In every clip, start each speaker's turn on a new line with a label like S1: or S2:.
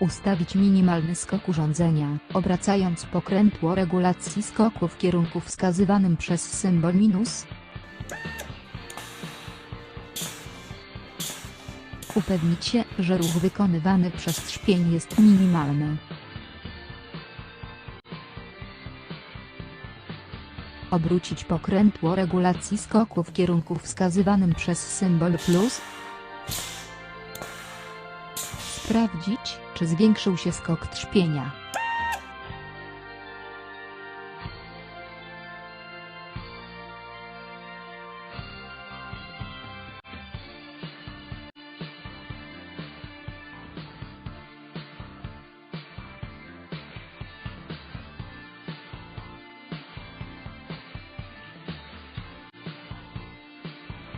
S1: Ustawić minimalny skok urządzenia, obracając pokrętło regulacji skoku w kierunku wskazywanym przez symbol minus. Upewnić się, że ruch wykonywany przez trzpień jest minimalny. Obrócić pokrętło regulacji skoku w kierunku wskazywanym przez symbol plus. Sprawdzić, czy zwiększył się skok trzpienia.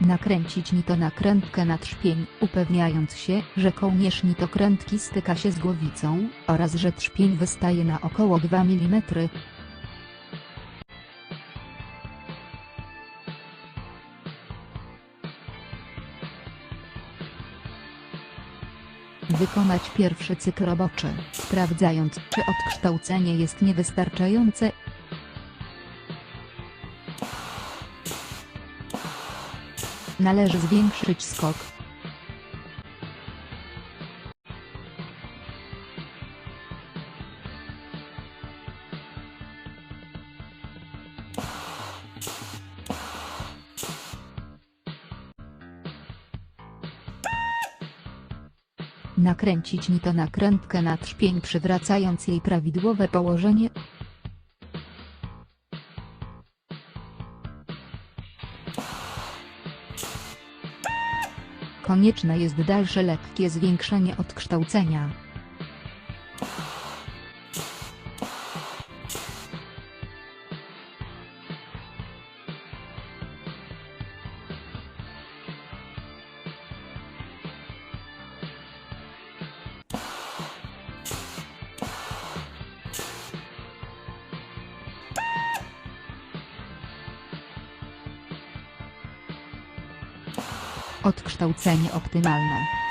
S1: Nakręcić nitonakrętkę na trzpień, upewniając się, że kołnierz nitokrętki styka się z głowicą, oraz że trzpień wystaje na około 2 mm. Wykonać pierwszy cykl roboczy, sprawdzając, czy odkształcenie jest niewystarczające, Należy zwiększyć skok. Nakręcić nitonakrętkę na trzpień przywracając jej prawidłowe położenie. Konieczne jest dalsze lekkie zwiększenie odkształcenia. Odkształcenie optymalne.